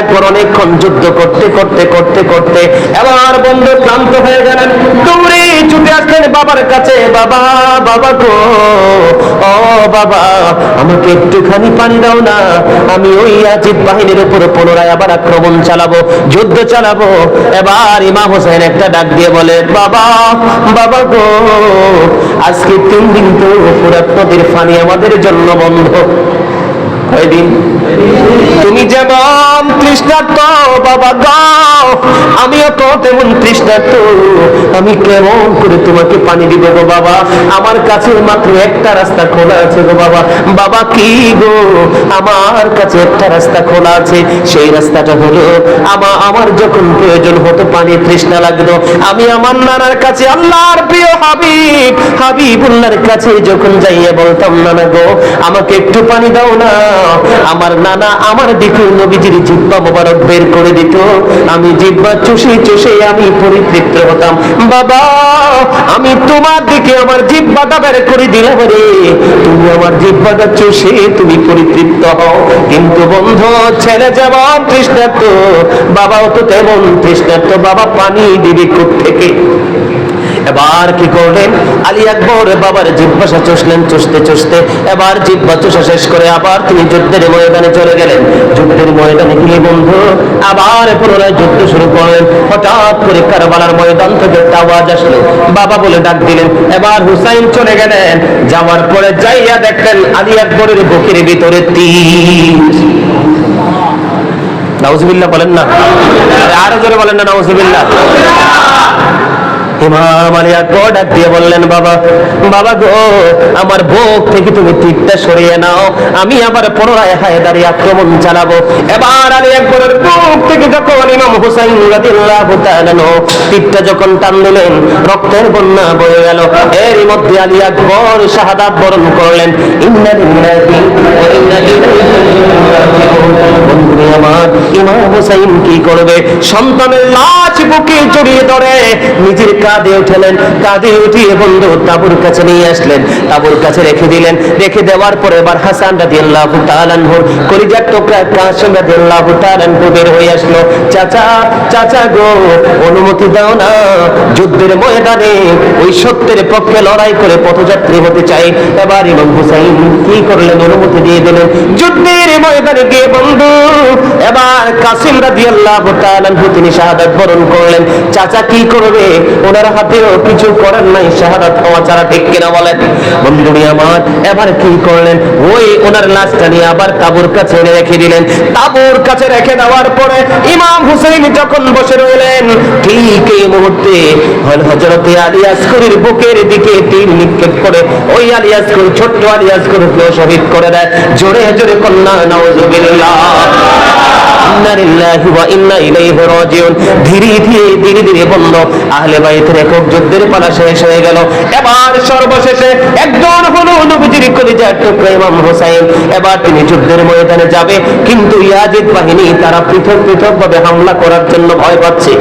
একবার অনেকক্ষণ যুদ্ধ করতে করতে করতে করতে এবার বন্ধু ক্লান্ত হয়ে গেলেন। দৌড়ে ছুটে আসলেন বাবার কাছে, বাবা বাবা গো, ও বাবা, আমাকে একটুখানি পানি দাও না, আমি ওই আজিব বাহিনীর উপর পুনরায় আবার আক্রমণ চালাবো, যুদ্ধ চালাবো। এবার ইমাম হোসেন একটা ডাক দিয়ে বলে, বাবা বাবা গো, আজকে তিন দিন তো ফুরাত নদীর পানি আমাদের জন্য বন্ধ। কয়দিন তুমি যেমন তৃষ্ণার্ত বাবা গাও আমিও তো তেমন তৃষ্ণার্ত আমি কেমন করে তোমাকে পানি দিব গো বাবা? আমার কাছে মাত্র একটা রাস্তা খোলা আছে গো বাবা। বাবা, কি গো? আমার কাছে একটা রাস্তা খোলা আছে। সেই রাস্তাটা হলো আমার আমার যখন প্রয়োজন হতো পানি তৃষ্ণা লাগল আমি আমার নানার কাছে, আল্লাহর প্রিয় হাবিব, হাবিবুল্লাহর কাছে যখন যাইয়ে বলতাম, নানা গো, আমাকে একটু পানি দাও না। আমার নানা আমার দিকে নবীজির জিব্বা মোবারক বের করে দিত। আমি জিব্বা চুষে চুষে আমি পরিতৃপ্ত হতাম। বাবা, আমি তোমার দিকে আমার জিব্বাটা বের করে দিলাম রে। তুমি আমার জিব্বাটা চুষে তুমি পরিতৃপ্ত হও। কিন্তু বন্ধু, ছেলে যেমন তৃষ্ণার্ত, বাবাও তো তেমন তৃষ্ণার্ত। বাবা পানি দিবে থেকে এবার কি করলেন? আলী আকবর বাবার জিব্বাসা চষলেন, চষতে চষতে। এবার জিব্বা চষা শেষ করে আবার তিনি যুদ্ধের ময়দানে চলে গেলেন। যুদ্ধের ময়দানে গিয়ে বন্ধু, আবার পুনরায় যুদ্ধ শুরু করলেন। হঠাৎ করে কারবালার ময়দান থেকে আওয়াজ আসলো। বাবা বলে ডাক দিলেন, এবার হুসাইন চলে গেলেন। যাওয়ার পরে যাইয়া দেখলেন আলী আকবরের বুকের ভিতরে তীর। নাউজুবিল্লাহ বলেন না। আরও জোরে বলেন না, নাউজুবিল্লাহ। আমার বুক থেকে তুমি তীরটা সরিয়ে নাও। আমি আবার পুনরায় হায়দারি আক্রমণ চালাবো। এবার থেকে যখন ইমাম হুসাইন তীরটা যখন টান দিলেন রক্তের বন্যা বয়ে গেল। এর মধ্যে আলী আকবর শাহাদাত বরণ করলেন। আমার, ইমাম হুসাইন কি করবে? সন্তানের লাশ বুকে জড়িয়ে ধরে নিজের কাঁধে উঠলেন কাঁধে উঠিয়ে বন্ধু তাবুর কাছে নিয়ে আসলেন। তাবুর কাছে রেখে দিলেন। রেখে দেওয়ার পরে এবার হাসান রাদিয়াল্লাহু তাআলা আনহুর কলিজার টুকরা কাসিম রাদিয়াল্লাহু তাআলা আনহু বের হয়ে আসলো। চাচা চাচা গো, অনুমতি দাও না। যুদ্ধের ময়দানে ওই সত্যের পক্ষে লড়াই করে পথযাত্রী হতে চাই। এবার ইমাম হুসাইন কি করলেন? অনুমতি দিয়ে দিলেন, যুদ্ধের ময়দানে গিয়ে বন্ধু, এবার কাসিম রাদিয়াল্লাহু তাআলা আনহু তিনি শাহাদাত বরণ করলেন। চাচা কি করবে? কিছু করেন নাই, শাহাদাত হওয়া ঠিক কিনা বলেন? বন্ধুরি আমার, এবার কি করলেন? ওই ওনার লাশটা নিয়ে আবার তাবুর কাছে রেখে দিলেন। তাবুর কাছে রেখে দেওয়ার পরে ইমাম হুসেইন যখন বসে রইলেন, ঠিক এই মুহূর্তে হযরতে আলী আসকরির বুকের দিকে তীর নিক্ষেপ করে ওই আলী আসকর ছোট্ট আলী আসকরকে শহীদ করে দেয়। জোরে জোরে কন্যা, নাউজুবিল্লাহ। যুদ্ধের পালা গেল। এবার সর্বশেষে হলো এবার তিনি যুদ্ধের যাবে, কিন্তু ইয়াজিদ বাহিনী তারা পৃথক পৃথক ভাবে হামলা করার জন্য ভয় পাচ্ছে।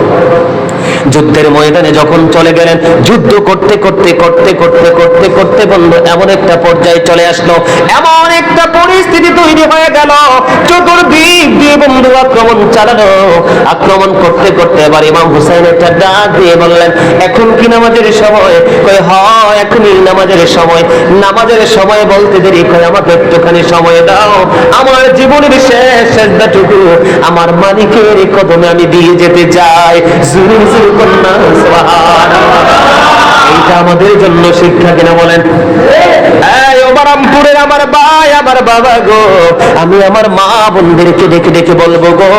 যুদ্ধের ময়দানে যখন চলে গেলেন, যুদ্ধ করতে করতে করতে করতে করতে করতে বন্ধু, এমন একটা পর্যায়ে চলে আসলো। এমন একটা পরিস্থিতি তৈরি হয়ে গেল। চতুর্দিক দিয়ে বন্ধু আক্রমণ চালানো আক্রমণ করতে করতে এবার ইমাম হুসাইন একটা ডাক দিয়ে বললেন, এখন কি নামাজের সময়? কই হ এখনই নামাজের সময়। নামাজের সময় বলতে দেরি কই আমাকে একটুখানি সময় দাও। আমার জীবনের শেষ শেষদাটুকু, আমার মালিকের কদমে আমি দিয়ে যেতে চাই। জুরু জুরু এইটা আমাদের জন্য শিক্ষা কিনা বলেন? আমার ভাই আমার বাবা গো, আমি আমার মা বোনদেরকে ডেকে ডেকে বলব গো,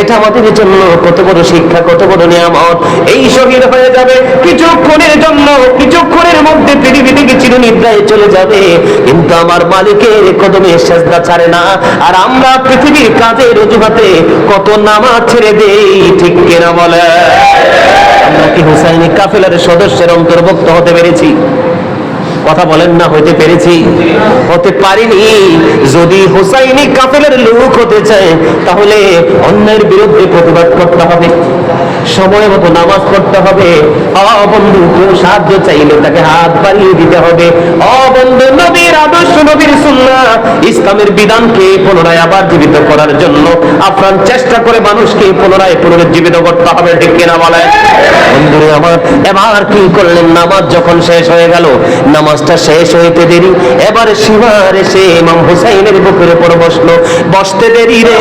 এটা আমাদের জন্য কত বড় শিক্ষা, কত বড় নিয়ামত। এই শহীদ হয়ে যাবে, কিছুক্ষণের জন্য, কিছুক্ষণের মধ্যে পৃথিবী থেকে চিরনিদ্রায় চলে যাবে। কিন্তু আমার মালিকের কদমে সেজদা ছাড়ে না। আর আমরা পৃথিবীর কাজের অজুহাতে কত নামাজ ছেড়ে দেই, ঠিক কিনা বলে আমরা কি হুসাইনি কাফেলার সদস্যের অন্তর্ভুক্ত হতে পেরেছি? কথা বলেন না, হইতে পেরেছি। হতে পারিনি। যদি হুসাইনি কাফেলের লোক হতে চায়, তাহলে অন্যের বিরুদ্ধে প্রতিবাদ করতে হবে। সময় মতো নামাজ পড়তে হবে। অ বন্ধু, কেউ সাহায্য চাইলে তাকে হাত বাড়িয়ে দিতে হবে। অ বন্ধু, নবীর আদর্শ, নবীর সুন্না ইসলামের বিধানকে পুনরায় আবার জীবিত করার জন্য আপ্রাণ চেষ্টা করে মানুষকে পুনরায় পুনরুজ্জীবিত করতে হবে, ঠিক কিনা বলে আমার, এবার কি করলেন? নামাজ যখন শেষ হয়ে গেল, নামাজটা শেষ হইতে দেরি। এবার সীমার এসে ইমাম হুসাইনের বুকের উপর বসল। বসতে দেরি রে।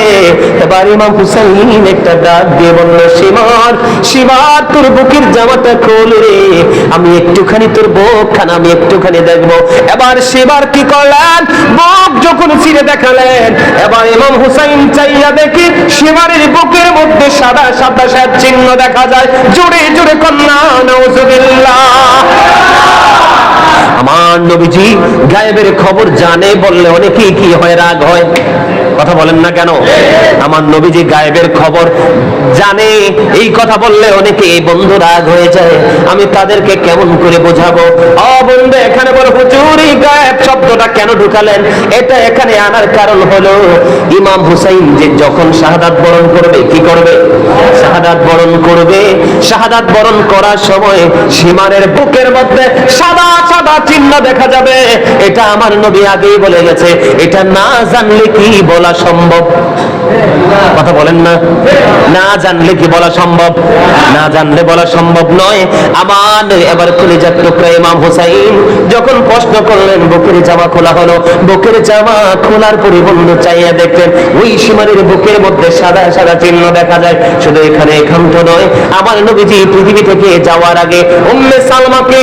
এবার ইমাম হুসাইন একটা ডাক দিয়ে বলল, সীমার সীমার তোর বুকের জামাটা খোল রে। আমি একটুখানি তোর বুক খানা আমি একটুখানি দেখব। এবার সীমার কি করলেন? বুক যখন ছিঁড়ে দেখালেন, এবার ইমাম হুসাইন চাইয়া দেখি সীমারের বুকের মধ্যে সাদা সাদা সাদ চিহ্ন দেখা যায়। জোরে জোরে কন্যা নজুবিল্লাহ আমার নবীজি গায়েবের খবর জানে, বললে অনেকেই কি হয়, রাগ হয়। কথা বলেন না কেন? আমার নবীজি গায়েবের খবর জানে, এই কথা বললে অনেকে এই বন্ধু রাগ হয়ে যায়। আমি তাদেরকে কেমন করে বোঝাবো? অ বন্ধু, এখানে বলো, হুজুরি গায়েব শব্দটা কেন ঢুকালেন? এটা এখানে আনার কারণ হলো, ইমাম হুসাইন যে যখন শাহাদাত বরণ করবে, কি করবে? শাহাদাত বরণ করবে। শাহাদাত বরণ করার সময় সীমানের বুকের মধ্যে সাদা সাদা চিহ্ন দেখা যাবে। এটা আমার নবী আগেই বলে গেছে। এটা না জানলে কি বলা সম্ভব। কথা বলেন না। না জানলে কি বলা সম্ভব? না জানলে বলা সম্ভব নয়। আমার এবার কলিজার টুকরা ইমাম হুসাইন যখন প্রশ্ন করলেন, বুকের জামা খোলা হলো। বুকের জামা খোলার পরে বন্ধু চাইয়া দেখতেন ওই সীমানের বুকের মধ্যে সাদা সাদা চিহ্ন দেখা যায়। শুধু এখানে একান্ত নয়, আমার নবীজি পৃথিবী থেকে যাওয়ার আগে উম্মে সালমাকে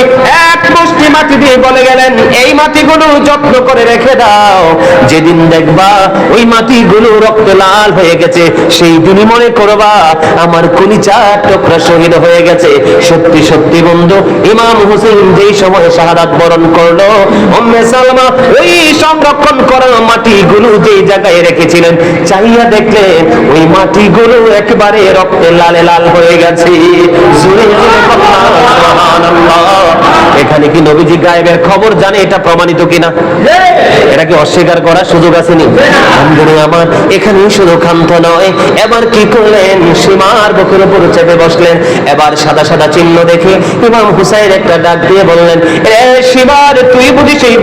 এক মুষ্টি মাটি দিয়ে বলে গেলেন, এই মাটিগুলো যত্ন করে রেখে দাও। যেদিন দেখবা ওই মাটিগুলো রক্ত লাল হয়ে গেছে। সেই দিনই মনে করবা আমার কলিচা টুকরা শহীদ হয়ে গেছে। সত্যি সত্যি বন্ধু ইমাম হুসেন যেই সময় শাহাদাত বরণ করল উম্মে সালমা ওই সংরক্ষণ করা মাটিগুলো যেই জায়গায় রেখেছিলেন চাইয়া দেখলেন ওই মাটিগুলো একেবারে রক্তে লালে লাল হয়ে গেছে। জোরে জোরে এখানে কি নবীজি গায়েবের খবর জানে এটা প্রমাণিত কিনা? এটা কি অস্বীকার করার সুযোগ আসেনি বন্ধুরে আমার এখানেই শুধু ক্ষান্ত নয়, এবার কি করলেন? সীমার বুকের উপর চেপে বসলেন। এবার সাদা সাদা চিহ্ন দেখে ইমাম হুসাইন একটা ডাক দিয়ে বললেন, এ সীমার, তুই বুঝি সেই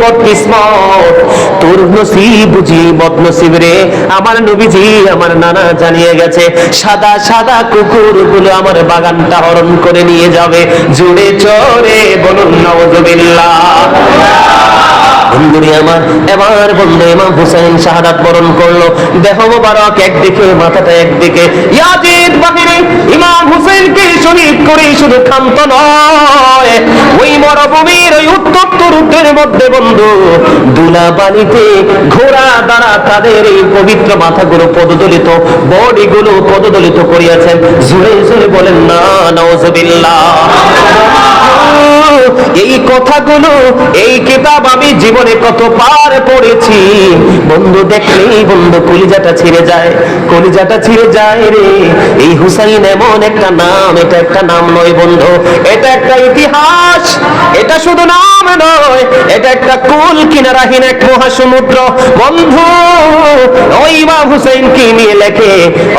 তোর নসিব বুঝি বদনসিব রে। আমার নবীজি আমার নানা জানিয়ে গেছে, সাদা সাদা কুকুরগুলো আমার বাগানটা হরণ করে নিয়ে যাবে। জুড়ে চড়ে বলুন, নওয়াজুবিল্লাহ। বন্ধুরি আমার, এবার বন্ধু ইমাম হুসাইন শাহাদাত বরণ করল। দেহ মোবারক একদিকে, মাথাটা একদিকে। ইয়াজিদ বাহিনী ইমাম হুসাইনকে শহীদ করে শুধু ক্ষান্ত নয়। ওই মরভূমির ওই উত্তপ্ত রুদ্রের মধ্যে ঘোড়া দ্বারা তাদের এই পবিত্র মাথাগুলো পদদলিত, বডিগুলো পদদলিত করিয়াছেন। জোরে জোরে বলেন, না এই কথাগুলো, এই কিতাব আমি জীবনে কত পার পড়েছি। বন্ধু, দেখলেই বন্ধু, কলিজাটা ছিঁড়ে যায়, কলিজাটা ছিঁড়ে যায় রে। এই হুসাইন এমন একটা নাম, এটা একটা নাম নয় বন্ধু। এটা একটা ইতিহাস, এটা শুধু নাম নয়, এটা একটা কুল কিনারাহীন এক মহাসমুদ্র। বন্ধু ওই ইমাম হুসাইন কি নিয়ে লেখে,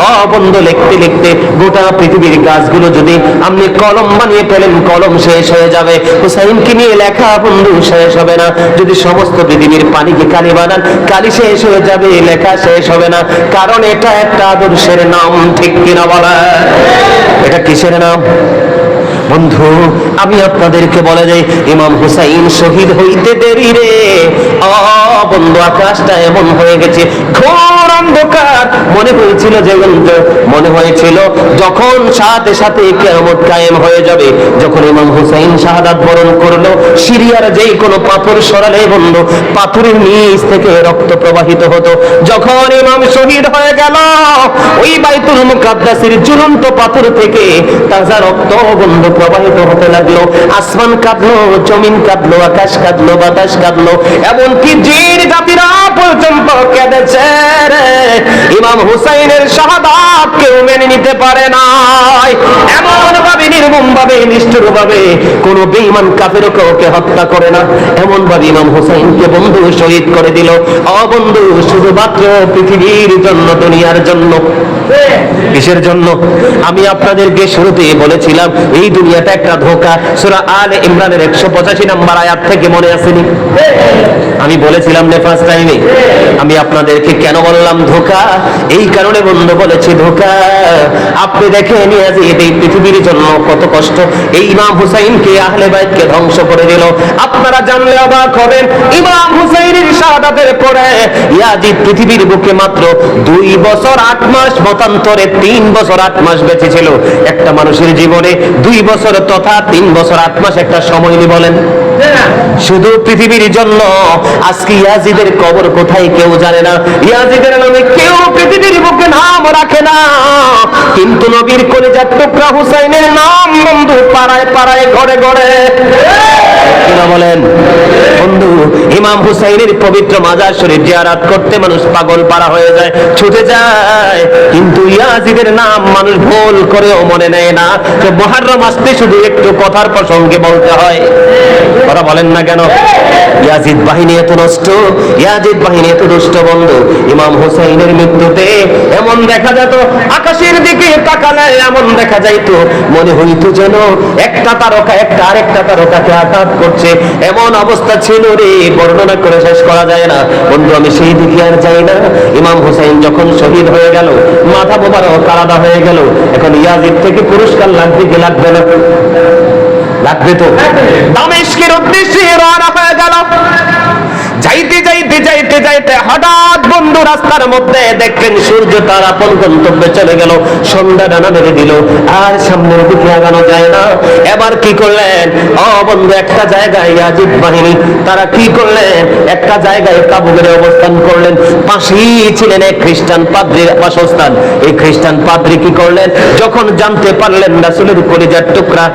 অ বন্ধু, লিখতে লিখতে গোটা পৃথিবীর গাছগুলো যদি আপনি কলম বানিয়ে ফেলেন, কলম শেষ হয়ে যাবে। হুসাইনকে নিয়ে লেখা বন্ধু শেষ হবে না। যদি সমস্ত পৃথিবীর পানিকে কালি বানান, কালি শেষ হয়ে যাবে, লেখা শেষ হবে না। কারণ এটা একটা আদর্শের নাম, ঠিক কিনা বলা এটা কিসের নাম? বন্ধু, আমি আপনাদেরকে বলে যাই ইমাম হুসাইন শহীদ হইতে দেরি রে। বন্ধু, আকাশটা এমন হয়ে গেছে, ঘোর অন্ধকার। মনে হয়েছিল যে মনে হয়েছিল যখন সাথে সাথে কেমন কায়েম হয়ে যাবে, যখন ইমাম হুসাইন শাহাদাত বরণ করল, সিরিয়ার যেই কোনো পাথর সরালে বন্ধু, পাথরের নিচ থেকে রক্ত প্রবাহিত হতো। যখন ইমাম শহীদ হয়ে গেল, ওই বাইতুল মুকাদ্দাসের ঝুলন্ত পাথর থেকে তাজা রক্ত বন্ধু প্রবাহিত হতে লাগল। আসমান কাঁদলো, জমিন কাঁদলো, আকাশ কাঁদলো, বাতাস কাঁদলো। এমনকি জিন জাতিরা পর্যন্ত কেঁদেছে ইমাম হুসাইনের শাহাদাত কেউ মেনে নিতে পারে নাই। এমন ভাবে নির্মম ভাবে নিষ্ঠুর ভাবে কোন বেঈমান কাফের কাউকে হত্যা করে না। এমন ভাবে ইমাম হুসাইনকে বন্ধু শহীদ করে দিল। অবন্ধু শুধুমাত্র পৃথিবীর জন্য, দুনিয়ার জন্য কিসের জন্য। আমি আপনাদেরকে শুরুতে বলেছিলাম, এই দুনিয়াটা একটা ধোকা। সূরা আলে ইমরানের 185 নাম্বার আয়াত থেকে মনে আসেনি আমি বলেছিলাম নে ফার্স্ট টাইমে আমি আপনাদেরকে কেন বললাম ধোকা? এই কারণে বলেছি ধোকা। আপনি দেখে নিয়ে এই পৃথিবীর জন্য কত কষ্ট। এই ইমাম হুসাইনকে আহলে ধ্বংস করে দিল। আপনারা জানলে অবাক হবেন, ইমাম হুসাইনের শাহাদাতের পরে পৃথিবীর বুকে মাত্র দুই বছর আট মাস, মতান্তরে তিন বছর আট মাস বেঁচে ছিল। একটা মানুষের জীবনে দুই বছর তথা তিন বছর আট মাস একটা সময় নি বলেন। শুধু পৃথিবীর জন্য, আজকে ইয়াজিদের কবর কোথায় কেউ জানে না। ইয়াজিদের নামে কেউ পৃথিবীর বুকে নাম রাখে না। কিন্তু নবীর কলেজার টুকরা হুসাইনের নাম বন্ধু, পাড়ায় পাড়ায়, ঘরে ঘরে। কথার প্রসঙ্গে বলতে হয়। বলেন না কেন? ইয়াজিদ বাহিনী এত নষ্ট, ইয়াজিদ বাহিনী এত দুষ্ট বন্ধু। ইমাম হুসাইনের মৃত্যুতে এমন দেখা যেত, আকাশের দিকে তাকালে এমন দেখা যাইতো। মনে হইতো যেন একটা তারকা, একটা আরেকটা তারকাকে আঘাত করছে। এমন অবস্থা ছিল রে বর্ণনা করে শেষ করা যায় না। বন্ধু আমি সেই দিকে আর যাই না। ইমাম হুসাইন যখন শহীদ হয়ে গেল মাথা মোবারক আলাদা হয়ে গেল। এখন ইয়াজিদ থেকে পুরস্কার লাগবে কি লাগবে না? লাগবে তো। দামেশকের উদ্দেশ্যে রওনা হয়ে গেল। যাইতে যাইতে হঠাৎ বন্ধু রাস্তার মধ্যে দেখলেন সূর্য তার আপন গন্তব্যে চলে গেল। সন্ধ্যা ডানা মেরে দিল, আর সামনের দিকে আগানো যায় না। এবার কি করলেন? ও বন্ধু, একটা জায়গায় ইয়াজিদ বাহিনী, তারা কি করলেন? একটা জায়গায় কাবুগের অবস্থান করলেন। পাশেই ছিলেন এক খ্রিস্টান পাদ্রির বাসস্থান। এই খ্রিস্টান পাদ্রি কি করলেন? যখন জানতে পারলেন রাসূলের কলিজার টুকরা,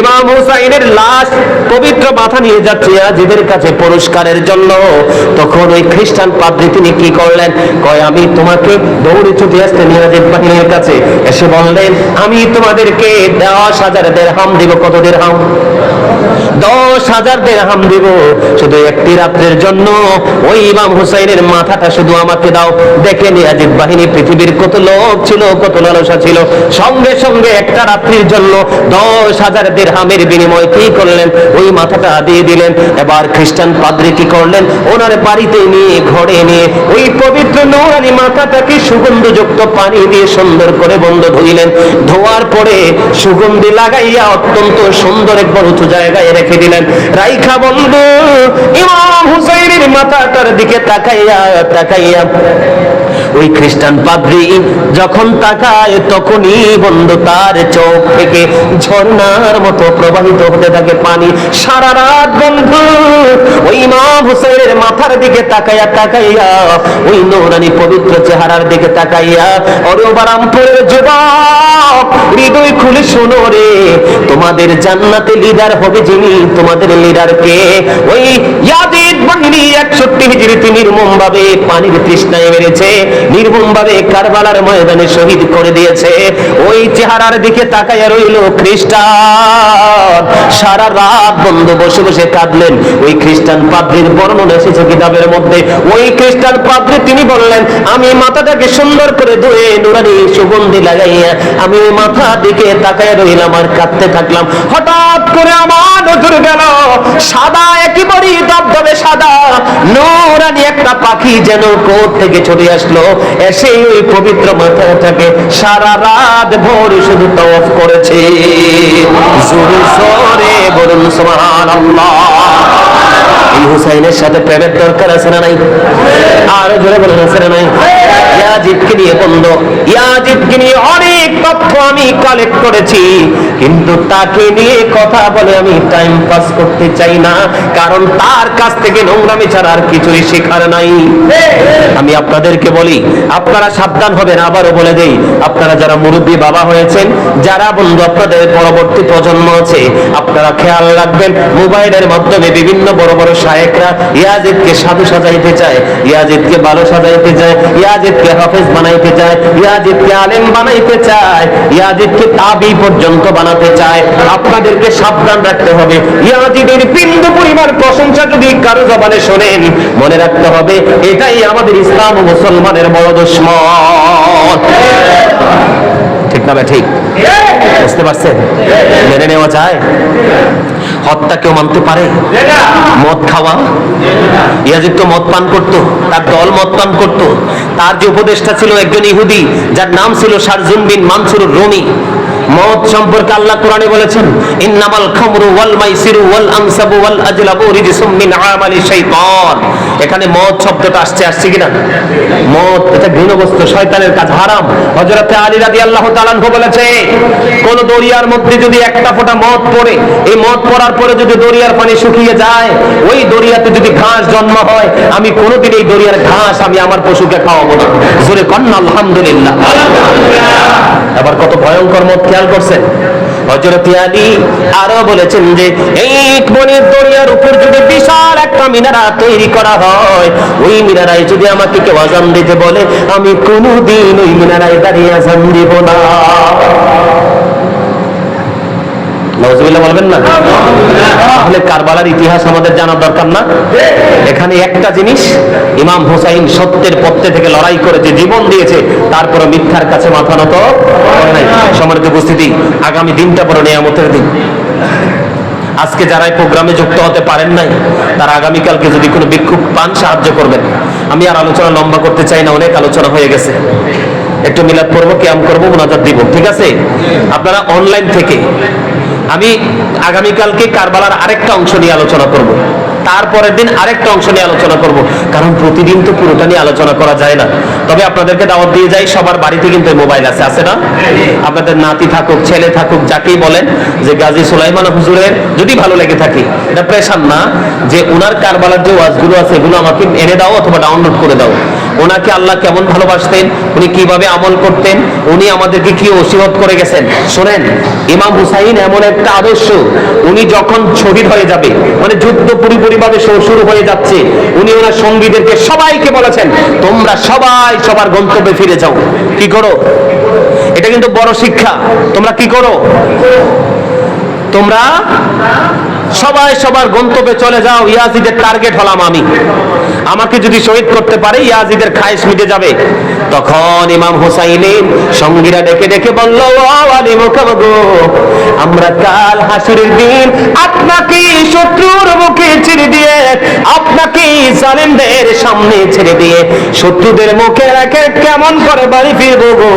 ইমাম হুসাইনের লাশ পবিত্র মাথা নিয়ে যাচ্ছে ইয়াজিদের কাছে পুরস্কারের জন্য, তখন ওই খ্রিস্টান পাদ্রী তিনি কি করলেন? কয়, আমি তোমাকে দৌড়ে ছুটে আসতে নিয়াজিদ বাহিনীর কাছে এসে বললেন, আমি তোমাদেরকে দশ হাজার দেড়হাম দিব। কত দেড়হাম? দশ হাজার দেড়হাম দিব। শুধু একটি রাত্রের জন্য। ওই ইমাম হুসাইনের মাথাটা শুধু আমাকে দাও। দেখে বাহিনী পৃথিবীর কত লোক ছিল, কত লালসা ছিল। সঙ্গে সঙ্গে একটা রাত্রির জন্য দশ হাজার দেড়হামের বিনিময় কি করলেন? ওই মাথাটা দিয়ে দিলেন। এবার খ্রিস্টান পাদ্রী কি করলেন? ওনার বাড়িতে নিয়ে, ঘরে নিয়ে, ওই পবিত্র নৌরানি মাথাটাকে সুগন্ধযুক্ত পানি দিয়ে সুন্দর করে বন্ধ ধুইলেন। ধোয়ার পরে সুগন্ধি লাগাইয়া অত্যন্ত সুন্দর এক বড় উঁচু জায়গায় রেখে দিলেন। রাইখা বন্ধু, ইমাম হুসাইনের মাথাটার দিকে তাকাইয়া তাকাইয়া ওই খ্রিস্টান পাদ্রী যখন তাকায় তখনই বন্ধু তার চোখ থেকে ঝর্ণার মতো প্রবাহিত হতে থাকে পানি। সারা রাত বন্ধু, ওই ইমাম হুসাইনের মাথার দিকে তাকাইয়া তাকাইয়া, ওই নৌরানি পবিত্র চেহারার দিকে তাকাইয়া অরবারামপুরের যুবক, হৃদয় খুলে শোনো রে, তোমাদের জান্নাতে লিডার হবে যিনি, তোমাদের লিডার কে? ওই ইয়াদিদ বাহিনী একষট্টি হিজড়িতে নির্মম ভাবে পানির তৃষ্ণায় মেরেছে নির্মম ভাবে কারবালার ময়দানে শহীদ করে দিয়েছে। ওই চেহারার দিকে তাকাইয়া রইল খ্রিস্টান। সারা রাত বন্ধ বসে বসে কাঁদলেন। ওই খ্রিস্টান পাদ্রির বর্ণনা এসেছে কিতাবের মধ্যে। ওই খ্রিস্টান পাদ্রি তিনি বললেন, আমি মাথাটাকে সুন্দর করে ধুয়ে নুরানি সুগন্ধি লাগাইয়া আমি মাথা দিকে তাকায় রইলাম আর কাঁদতে থাকলাম। হঠাৎ করে আমার নজর গেল, সাদা একেবারেই দবদবে সাদা। নুরানি একটা পাখি যেন কোথ থেকে ছড়ে আসলো এসে ওই পবিত্র মাথাটাকে সারা রাত ভোর শুধু তওয়াফ করেছে। জোরে সোরে বলুন, সুবহানাল্লাহ। এই হুসাইনের সাথে প্রেমের দরকার আছে? নাই? জোরে বলেন নাই? ইয়াজিদকে নিয়ে ইয়াজিদকে নিয়ে অনেক তথ্য আমি কালেক্ট করেছি। কিন্তু তাকে নিয়ে কথা বলে আমি টাইম পাস করতে চাই না। কারণ তার কাছ থেকে নোংরামি ছাড়া আর কিছুই শেখার নাই। আমি আপনাদেরকে বলি, আপনারা সাবধান হবেন, আবারও বলে দেই, আপনারা যারা মুরব্বী বাবা হয়েছেন, যারা বন্ধু আপনাদের পরবর্তী প্রজন্ম আছে, আপনারা খেয়াল রাখবেন, মোবাইলের মাধ্যমে বিভিন্ন বড় বড় শায়েকরা ইয়াজিদকে সাধু সাজাইতে চায়, ইয়াজিদকে ভালো সাজাইতে চায়, ইয়াজিদকে হাফেজ বানাইতে চায়, ইয়াজিদকে আলেম বানাইতে চায়, ইয়াজিদকে তাবি পর্যন্ত বানাতে চায়। আপনাদেরকে সাবধান রাখতে হবে। ইয়াজিদের বিন্দু পরিমাণ প্রশংসা যদি কারও জবানে শোনেন, মনে রাখতে হবে, এটাই আমাদের ইসলাম ও মুসলমানের বড় দুশ্মন। ঠিক না ঠিক? বুঝতে পারছেন? মেনে নেওয়া যায়? হত্যা কেউ মানতে পারে? মদ খাওয়া? ইয়াজিদ তো মদ পান করত, তার দল মদ পান করত। তার যে উপদেষ্টা ছিল একজন ইহুদি, যার নাম ছিল শারজুন বিন মানসুর রুমি। মদ সম্পর্কে আল্লাহ কোরআনে বলেছেন, ইন্নামাল খামরু ওয়াল মাইসিরু ওয়াল আনসাবু ওয়াল আজলাবু রিজসুম মিন আমালি শাইতান। এখানে মদ শব্দটা আসছে আসছে কিনা? মদ এটা ঘৃণ বস্তু শয়তানের কাজ, হারাম। হযরতে আলী রাদিয়াল্লাহু তাআলা বলেছে, কোন দরিয়ার মধ্যে যদি একটা ফোঁটা মদ পড়ে, এই মদ পড়ার পরে যদি দরিয়ার পানি শুকিয়ে যায়, ওই দরিয়াতে যদি ঘাস জন্ম হয়, আমি কোনোদিন এই দরিয়ার ঘাস আমি আমার পশুকে খাওয়াবো না। জোরে কন্যা আলহামদুলিল্লাহ। এবার কত ভয়ঙ্কর মত খেয়াল করছেন? হজরত আলী আরও বলেছেন যে, এই বনের দরিয়ার উপর যদি বিশাল একটা মিনারা তৈরি করা হয়, ওই মিনারায় যদি আমাকে কেউ আজান দিতে বলে, আমি কোনদিন ওই মিনারায় দাঁড়িয়ে আজান দিব না। বলবেন না? তাহলে কারবালার ইতিহাস আমাদের জানার দরকার না। এখানে একটা জিনিস, ইমাম হুসাইন সত্যের পথে থেকে লড়াই করে যে জীবন দিয়েছে তারপরে মিথ্যার কাছে মাথা নত সম্মানিত উপস্থিতি, আগামী দিনটা বড় নিয়ামতের দিন। আজকে যারা এই প্রোগ্রামে যুক্ত হতে পারেন নাই, তারা আগামীকালকে যদি কোনো বিক্ষোভ পান, সাহায্য করবেন। আমি আর আলোচনা লম্বা করতে চাই না, অনেক আলোচনা হয়ে গেছে। একটু মিলাদ করব ক্যাম করব, মোনাজাত দিব, ঠিক আছে? আপনারা অনলাইন থেকে আমি আগামীকালকে কারবালার আরেকটা অংশ নিয়ে আলোচনা করব। তারপরের দিন আরেকটা অংশ নিয়ে আলোচনা করব। কারণ প্রতিদিন তো পুরোটা নিয়ে আলোচনা করা যায় না। তবে আপনাদেরকে দাওয়াত দিয়ে যাই, সবার বাড়িতে কিন্তু মোবাইল আছে আছে না? আপনাদের নাতি থাকুক, ছেলে থাকুক, যাকেই বলেন যে গাজী সুলাইমান হুজুরের যদি ভালো লেগে থাকে, এটা প্রেশার না যে ওনার কারবালার যে ওয়াজগুলো আছে, এগুলো আমাকে এনে দাও অথবা ডাউনলোড করে দাও। ওনাকে আল্লাহ কেমন ভালোবাসতেন, উনি কীভাবে আমল করতেন, উনি আমাদেরকে কি ওসিয়ত করে গেছেন। শোনেন, ইমাম হুসাইন এমন একটা আদর্শ, উনি যখন শহীদ হয়ে যাবে মানে যুদ্ধ পুরোপুরিভাবে শুরু হয়ে যাচ্ছে, উনি ওনার সঙ্গীদেরকে সবাইকে বলেছেন, তোমরা সবাই সবার গন্তব্যে ফিরে যাও। কি করো? এটা কিন্তু বড় শিক্ষা। তোমরা কি করো? তোমরা সবাই সবার গন্তব্যে চলে যাও, ইয়াজিদের টার্গেট হলাম আমি। আমাকে যদি শহীদ করতে পারে, ইয়াজিদের খায়েশ মিটে যাবে। তখন ইমাম হুসাইনের সঙ্গীরা ডেকে ডেকে বলল, "ও আলী মোকামগো আমরা কাল হাসুরের দিন আপনাকে শত্রুর মুখে ছেড়ে দিয়ে, আপনাকে জালেমদের সামনে ছেড়ে দিয়ে শত্রুদের মুখে রেখে কেমন করে বাড়ি ফিরবো গো?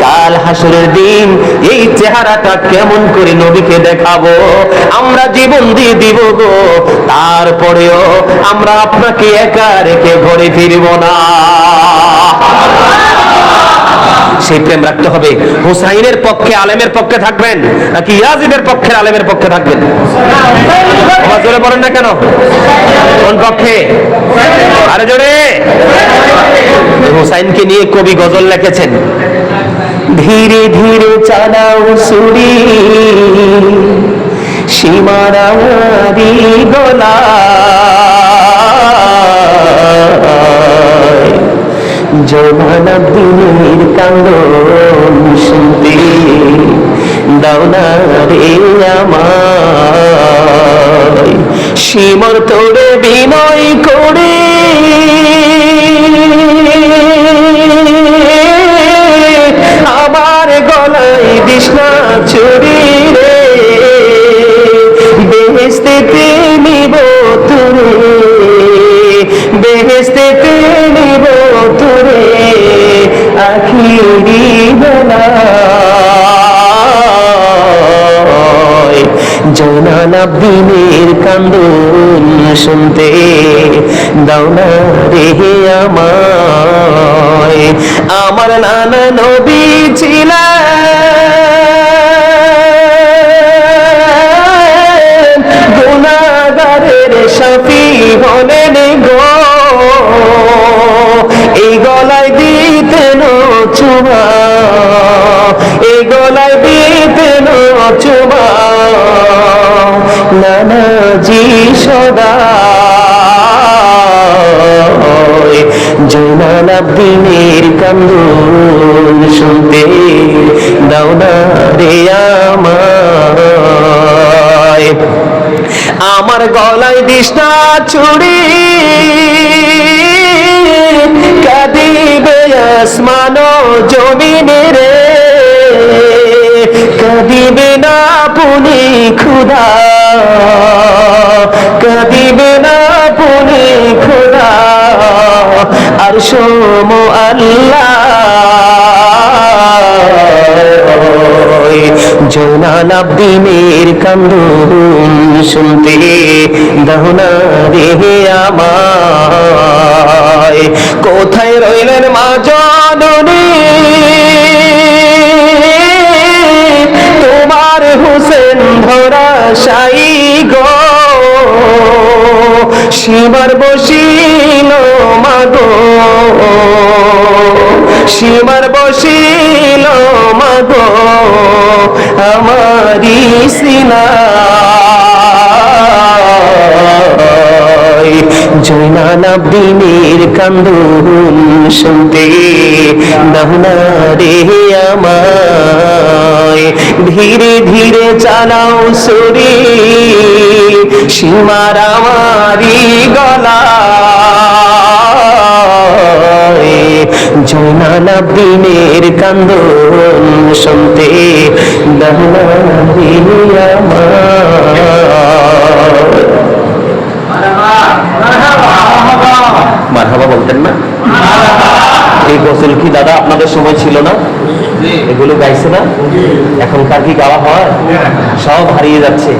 কাল হাসুরের দিন এই চেহারাটা কেমন করে নবীকে দেখাবো? আমরা জীবন দিয়ে দিব গো। তারপরেও আমরা আপনাকে একা রেখে ঘরে ফিরব না। সেই প্রেম রাখতে হবে। হুসাইনের পক্ষে আলেমের পক্ষে থাকবেন, নাকি ইয়াজিদের পক্ষে আলেমের পক্ষে থাকবেন? আমার জোরে বলেন না কেন? কোন পক্ষে? আরে জোরে। হুসাইনকে নিয়ে কবি গজল লিখেছেন। ধীরে ধীরে চালাও সুরি সীমারারি গোলা। জমানা দিনের কান্দন শুনতে। দাও না রে আমায় সীমার তোরে বিনয় করে। আমার গলায় বিষ্ণা চুরি দিনের কান্দন শুনতে দাও না রে আমায়। আমার নানা নবী ছিলেন। গুনাগারের সাফি হলেন গো। এই গলায় দিতেন চুমা। এই গলায় দিতেন চুমা। নানাজি সদা। জৈনাল দিনের কান্দন শুনতে দাও না রে আমার গলায় দিশনা চুড়ি কাদিবে আসমান জমিনে রে কাদিবে না পুনি খুদা কাদিবে না পুনি খুদা আর সোম আল্লাহ জৈনাল দিনের কান্দন শুনতে দহনা রে আমায় কোথায় রইলেন মা জননী তোমার হুসেন ধরা সাই গো। সীমার বসিল মাগো। সীমার বসিল মাগো। আমারি সিনা। জৈনাল দিনের কান্দন শুনতে দাহনা রে আমায় ধীরে ধীরে চালাও সরি সীমার আমারি গলা। জৈনাল দিনের কান্দন শুনতে আমায় মারহাবা বলতেন না এই গোসল কি দাদা আপনাদের সময় ছিল না? এগুলো গাইছে না? এখনকার কি গাওয়া হয়? সব হারিয়ে যাচ্ছে।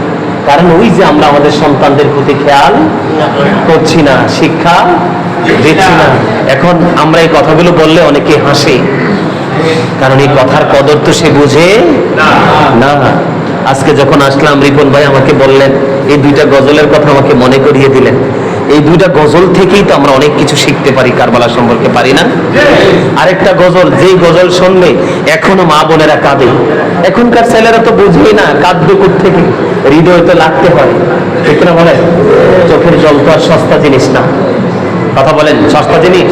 কারণ ওই যে আমরা আমাদের সন্তানদের প্রতি খেয়াল করছি না শিক্ষা দিচ্ছি না। এখন আমরা এই কথাগুলো বললে অনেকে হাসে। কারণ এই কথার কদর তো সে বুঝে? না। আজকে যখন আসলাম রিপন ভাই আমাকে বললেন এই দুইটা গজলের কথা আমাকে মনে করিয়ে দিলেন। এই দুইটা গজল থেকেই তো আমরা অনেক কিছু শিখতে পারি, কারবালা সম্পর্কে পারি না? আরেকটা গজল, যেই গজল শুনলে এখনও মা বোনেরা কাঁদে। এখনকার ছেলেরা তো বুঝেই না, কাঁদবে থেকে হৃদয় তো লাগতে হয়। ঠিক না বলে? চোখের জল তো আর সস্তা জিনিস না। কথা বলেন, সস্তা জিনিস?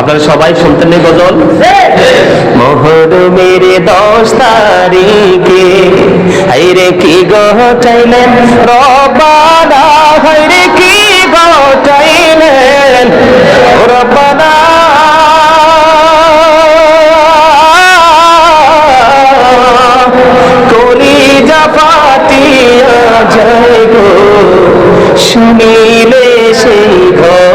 আপনারা সবাই শুনতেন এই গজল? মহরমের দশ তারিখে হাইরে কি গটাইলেন রবানা হাইরে কি গটাইলেন রবানা করি ফাটিয়া যায় গো শুনিলে সেই ঘটনা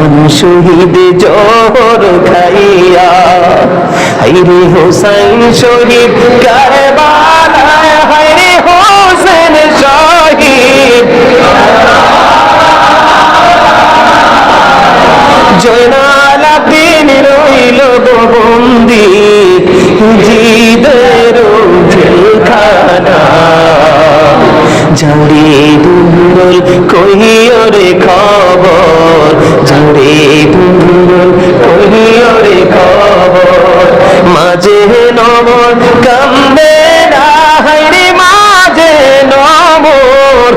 হাসান শহীদ জোর খাইয়া। হাইরে হোসাইন শহীদ, কারবালায় হাইরে হোসেন শহীদ। জয়নাল দিন রইল বন্দি জিদের জেলখানা ঝাড়ি দুন্দল কহিয়রে খবর। ঝাড়ি দুন্দল কহিয়রে খবর। মাঝে নমর, কান্দে না হাইরে মাঝে নমর।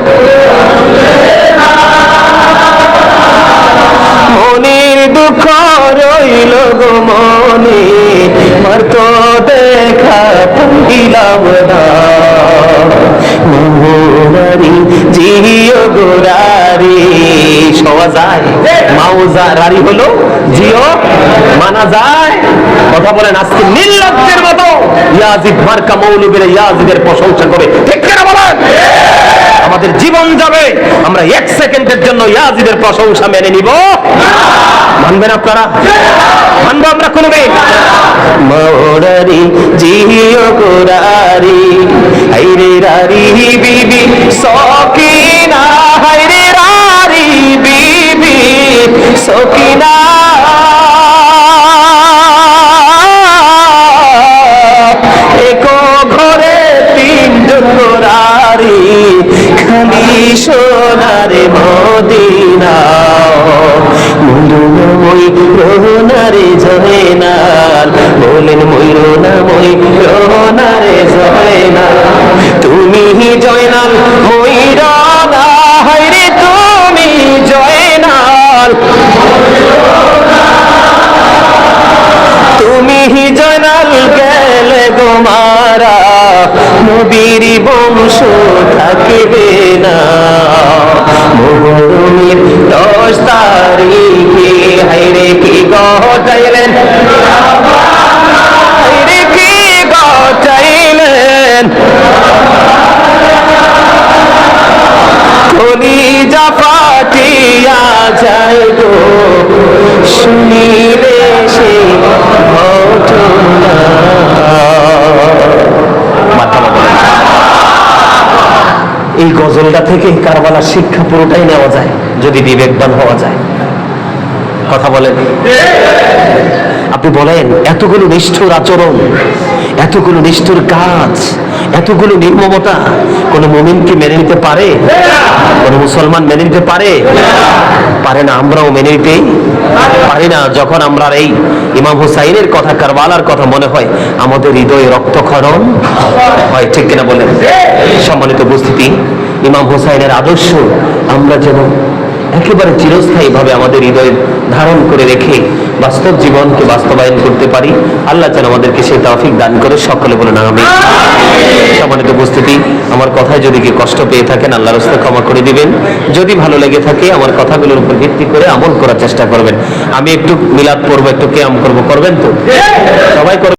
মনির দুঃখ রইল গো মনে, মার তো দেখা মোহনারি জিও গোরারি সওয়া যায়। মাউজা রারি হলো জিও, মানা যায়। কথা বলেন, আজকে নির্লজ্জের মতো ইয়াজিদ মার্কা মৌলবীরা ইয়াজিদের প্রশংসা করে। ঠিক কিনা? আমাদের জীবন যাবে। আমরা এক সেকেন্ডের জন্য ইয়াজিদের প্রশংসা মেনে নিব। মানবেন আপনারা? মানবো আমরা কোনদিন মোরারি জিও গোরারি হাইরে সকিনা, হাইরে রারি বিবি সকিনা। সোনারে মদিনা ময়ূরময় রোনারে জয়নাল। বলেন ময়ূরনাময় রোনারে জয়নাল। তুমি জয়নাল, ময়ূরনা হাইরে তুমি জয়নাল। তুমি জয়নাল গেলে গোমারা নবীর বংশ হাইরে কি কি যায় গো সে এই গজলটা থেকে কারবালার শিক্ষা পুরোটাই নেওয়া যায়, যদি বিবেকবান হওয়া যায়। কথা বলেন আপনি বলেন, এতগুলো নিষ্ঠুর আচরণ, এতগুলো নিষ্ঠুর কাজ, এতগুলো নির্মমতা, কোন মুমিন কি মেনে নিতে পারে? কোন মুসলমান মেনে নিতে পারে? পারে না, আমরাও মেনে নিতে পারি না। যখন আমরা এই ইমাম হুসাইনের কথা, কারবালার কথা মনে হয়, আমাদের হৃদয়ে রক্তক্ষরণ হয়, ঠিক কিনা বলেন? সম্মানিত উপস্থিতি, ইমাম হুসাইনের আদর্শ, আমরা যেন একেবারে চিরস্থায়ী ভাবে আমাদের হৃদয়ে ধারণ করে রেখে বাস্তব জীবনকে বাস্তবায়ন করতে পারি। আল্লাহ যেন আমাদেরকে সেই তৌফিক দান করে। সকলে বলে না আমি সম্মানিত উপস্থিতি, আমার কথায় যদি কি কষ্ট পেয়ে থাকেন, আল্লাহর রাস্তায় ক্ষমা করে দিবেন। যদি ভালো লেগে থাকে, আমার কথাগুলোর উপর ভিত্তি করে আমল করার চেষ্টা করবেন। আমি একটু মিলাদ পড়ব, একটু কেয়াম করব। করবেন তো? সবাই করবেন।